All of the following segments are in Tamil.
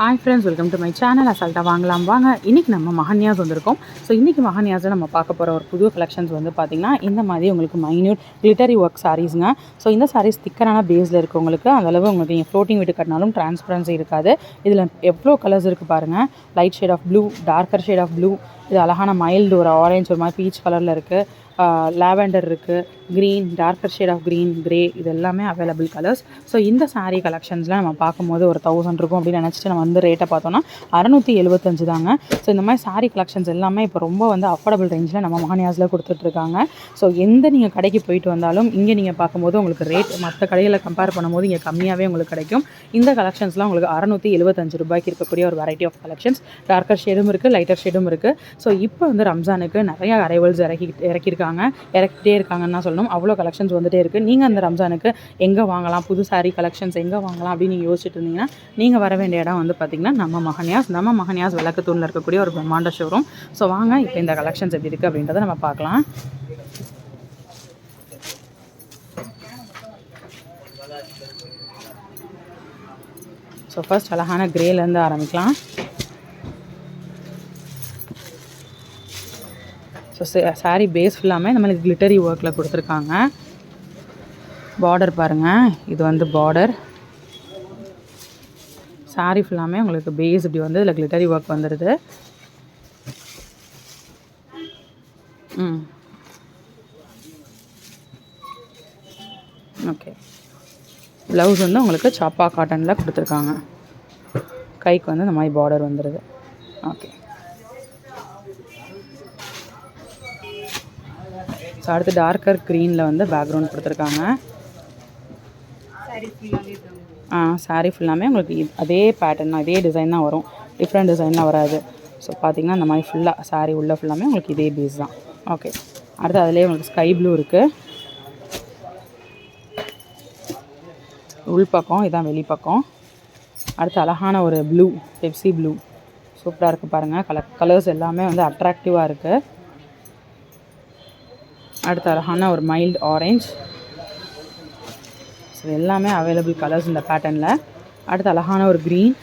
Hi friends welcome to my channel அசால்ட்டாக வாங்கலாம். வாங்க இன்றைக்கி நம்ம மகன்யாஸ் வந்திருக்கோம். ஸோ இன்றைக்கி மகன்யாஸில் நம்ம பார்க்க போகிற ஒரு புது கலெக்ஷன்ஸ் வந்து பார்த்திங்கன்னா இந்த மாதிரி உங்களுக்கு மைன்யூட் கிளிட்டரி ஒர்க் சாரீஸுங்க ஸோ இந்த சாரீஸ் திக்கரான பேஸில் இருக்கவங்களுக்கு அந்தளவு உங்களுக்கு நீங்கள் ஃப்ளோட்டிங் வீட்டு கட்டினாலும் டிரான்ஸ்பரன்சி இருக்காது. இதில் எவ்வளோ கலர்ஸ் இருக்குது பாருங்கள் light shade of blue darker shade of blue இது அழகான மைல்டு ஒரு ஆரஞ்சு ஒரு மாதிரி பீச் கலரில் இருக்குது லாவெண்டர் இருக்குது green darker shade of green grey இது எல்லாமே அவைலபிள் கலர்ஸ் ஸோ இந்த சாரீ கலெக்ஷன்ஸில் நம்ம பார்க்கும்போது ஒரு தௌசண்ட் இருக்கும் அப்படின்னு நினச்சிட்டு நம்ம வந்து ரேட்டை பார்த்தோன்னா அறநூற்றி எழுபத்தஞ்சு தாங்க. ஸோ இந்த மாதிரி சாரீ கலெக்ஷன்ஸ் எல்லாமே இப்போ ரொம்ப வந்து அஃபோர்டபுள் ரேஞ்சில் நம்ம மானியாஸில் கொடுத்துட்ருக்காங்க ஸோ எந்த நீங்கள் கடைக்கு போயிட்டு வந்தாலும் இங்கே நீங்கள் பார்க்கும்போது உங்களுக்கு ரேட் மற்ற கடையில் கம்பேர் பண்ணும்போது இங்கே கம்மியாகவே உங்களுக்கு கிடைக்கும். இந்த கலெக்ஷன்ஸ்லாம் உங்களுக்கு அறநூற்றி எழுபத்தஞ்சு ரூபாய்க்கு இருக்கக்கூடிய ஒரு வெரைட்டி ஆஃப் கலெக்ஷன்ஸ் டார்க்கர் ஷேடும் இருக்குது லைட்டர் ஷேடும் இருக்குது ஸோ இப்போ வந்து ரம்ஜானுக்கு நிறைய அரைவல்ஸ் இறக்கி இறக்கியிருக்காங்க. இறக்கிட்டே இருக்காங்கன்னு தான் சொல்லணும். அவ்வளோ கலெக்ஷன்ஸ் வந்துட்டே இருக்குது நீங்கள் அந்த ரம்ஜானுக்கு எங்கே வாங்கலாம்? புது saree கலெக்ஷன்ஸ் எங்கே வாங்கலாம்? அப்படின்னு நீங்கள் யோசிச்சுட்டு இருந்தீங்கன்னா நீங்கள் வர வேண்டிய இடம் வந்து பார்த்திங்கன்னா நம்ம மகன்யாஸ் நம்ம மகன்யாஸ் விளக்கத்தூணில் இருக்கக்கூடிய ஒரு பிரம்மாண்ட ஷோரூம் ஸோ வாங்க இப்போ இந்த கலெக்ஷன்ஸ் எப்படி இருக்குது அப்படின்றத நம்ம பார்க்கலாம். ஸோ ஃபஸ்ட் அழகான கிரேலேருந்து ஆரம்பிக்கலாம். ஸோ சாரீ பேஸ் ஃபுல்லாமே இந்த மாதிரி கிளிட்டரி ஒர்க்கில் கொடுத்துருக்காங்க. பார்டர் பாருங்கள் இது வந்து பார்டர் சாரீ ஃபுல்லாமே உங்களுக்கு பேஸ் இப்படி வந்து இதில் கிளிட்டரி ஒர்க் வந்துடுது ம். ஓகே ப்ளவுஸ் வந்து உங்களுக்கு சாப்பா காட்டனில் கொடுத்துருக்காங்க. கைக்கு வந்து இந்த மாதிரி பார்டர் வந்துடுது ஓகே ஸோ அடுத்து டார்க்கர் க்ரீனில் வந்து பேக்ரவுண்ட் கொடுத்துருக்காங்க. ஆ சாரீ ஃபுல்லாமே உங்களுக்கு இது- அதே பேட்டர்ன் தான் இதே டிசைன் தான் வரும். டிஃப்ரெண்ட் டிசைன்லாம் வராது. ஸோ பார்த்தீங்கன்னா இந்த மாதிரி ஃபுல்லாக சாரீ உள்ள ஃபுல்லாமே உங்களுக்கு இதே பேஸ் தான். ஓகே அடுத்து அதுலேயே உங்களுக்கு ஸ்கை ப்ளூ இருக்குது உள் பக்கம் இதான் வெளி பக்கம் அடுத்து அழகான ஒரு ப்ளூ பெப்சி ப்ளூ சூப்பராக இருக்குது பாருங்கள் கலர் கலர்ஸ் எல்லாமே வந்து அட்ராக்டிவாக இருக்குது அடுத்து அழகான ஒரு மைல்டு ஆரஞ்ச் ஸோ எல்லாமே அவைலபிள் கலர்ஸ் இந்த பேட்டர்னில் அடுத்து அழகான ஒரு க்ரீன்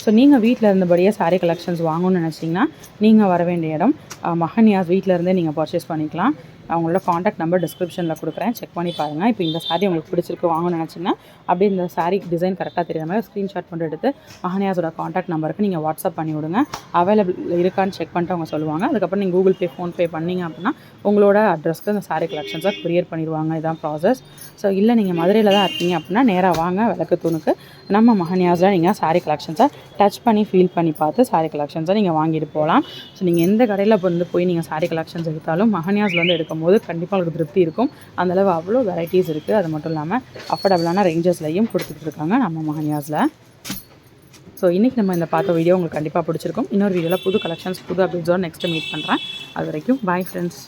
ஸோ நீங்கள் வீட்டில் இருந்தபடியே சாரீ கலெக்ஷன்ஸ் வாங்கணும்னு நினச்சிங்கன்னா நீங்கள் வர வேண்டிய இடம் அஹ், மகன்யாஸ் வீட்டில் இருந்தே நீங்கள் பர்ச்சேஸ் பண்ணிக்கலாம். அவங்களோட காண்டாக்ட் நம்பர் டிஸ்கிரிப்ஷனில் கொடுக்குறேன். செக் பண்ணி பாருங்கள் இப்போ இந்த saree உங்களுக்கு பிடிச்சிருக்கு வாங்கணும்னு நினச்சிங்கன்னா அப்படியே இந்த சாரி டிசைன் கரெக்டாக தெரியாத மாதிரி ஸ்க்ரீன்ஷாட் பண்ணி எடுத்து மகனியாஸோட காண்டாக்ட் நம்பருக்கு நீங்கள் வாட்ஸ்அப் பண்ணி விடுங்க. அவைலபிள் இருக்கான்னு செக் பண்ணிட்டு அவங்க சொல்லுவாங்க. அதுக்கப்புறம் நீங்கள் கூகுள் பே ஃபோன்பே பண்ணீங்க அப்படின்னா உங்களோட அட்ரஸ்க்கு அந்த சாரி கலெக்ஷன்ஸாக கொரியர் பண்ணிடுவாங்க. இதுதான் ப்ராசஸ் ஸோ இல்லை நீங்கள் மதுரையில் தான் இருக்கீங்க அப்படின்னா நேராக வாங்க. விளக்கு தூணுக்கு நம்ம மகனியாஸில் நீங்கள் சாரி கலெக்ஷன்ஸை டச் பண்ணி ஃபீல் பண்ணி பார்த்து saree கலெக்ஷன்ஸை நீங்கள் வாங்கிட்டு போகலாம். ஸோ நீங்கள் எந்த கடையில் வந்து போய் நீங்கள் சாரி கலெக்ஷன்ஸ் எடுத்தாலும் மகனியாஸில் வந்து போது கண்டிப்பாக உங்களுக்கு திருப்தி இருக்கும். அந்தளவு அவ்வளோ வெரைட்டிஸ் இருக்குது அது மட்டும் இல்லாமல் அஃபோர்டபுளான ரேஞ்சஸ்லையும் கொடுத்துட்டு இருக்காங்க நம்ம மகன்யாஸில். ஸோ இன்றைக்கி நம்ம இந்த பார்த்த வீடியோ உங்களுக்கு கண்டிப்பாக பிடிச்சிருக்கும். இன்னொரு வீடியோவில் புது கலெக்ஷன்ஸ் புது அப்டேட்ஸோடு நெக்ஸ்ட்டு மீட் பண்ணுறேன் அது வரைக்கும் பாய் ஃப்ரெண்ட்ஸ்